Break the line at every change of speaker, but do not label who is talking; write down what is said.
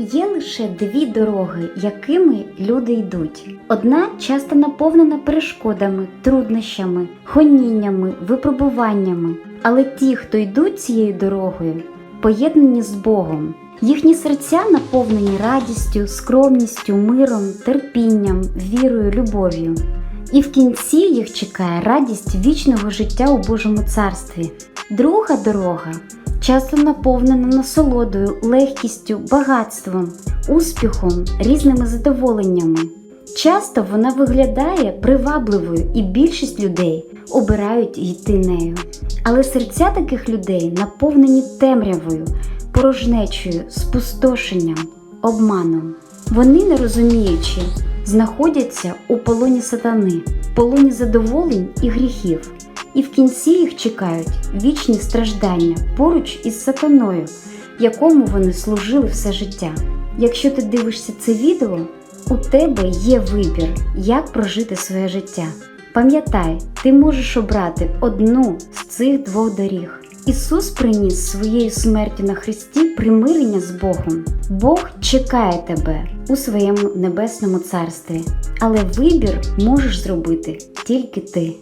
Є лише дві дороги, якими люди йдуть. Одна часто наповнена перешкодами, труднощами, гоніннями, випробуваннями. Але ті, хто йдуть цією дорогою, поєднані з Богом. Їхні серця наповнені радістю, скромністю, миром, терпінням, вірою, любов'ю. І в кінці їх чекає радість вічного життя у Божому царстві. Друга дорога часто наповнена насолодою, легкістю, багатством, успіхом, різними задоволеннями. Часто вона виглядає привабливою, і більшість людей обирають йти нею. Але серця таких людей наповнені темрявою, порожнечою, спустошенням, обманом. Вони, не розуміючи, знаходяться у полоні сатани, полоні задоволень і гріхів, і в кінці їх чекають вічні страждання поруч із сатаною, якому вони служили все життя. Якщо ти дивишся це відео, у тебе є вибір, як прожити своє життя. Пам'ятай, ти можеш обрати одну з цих двох доріг. Ісус приніс своєю смертю на Христі примирення з Богом. Бог чекає тебе у своєму небесному царстві, але вибір можеш зробити тільки ти.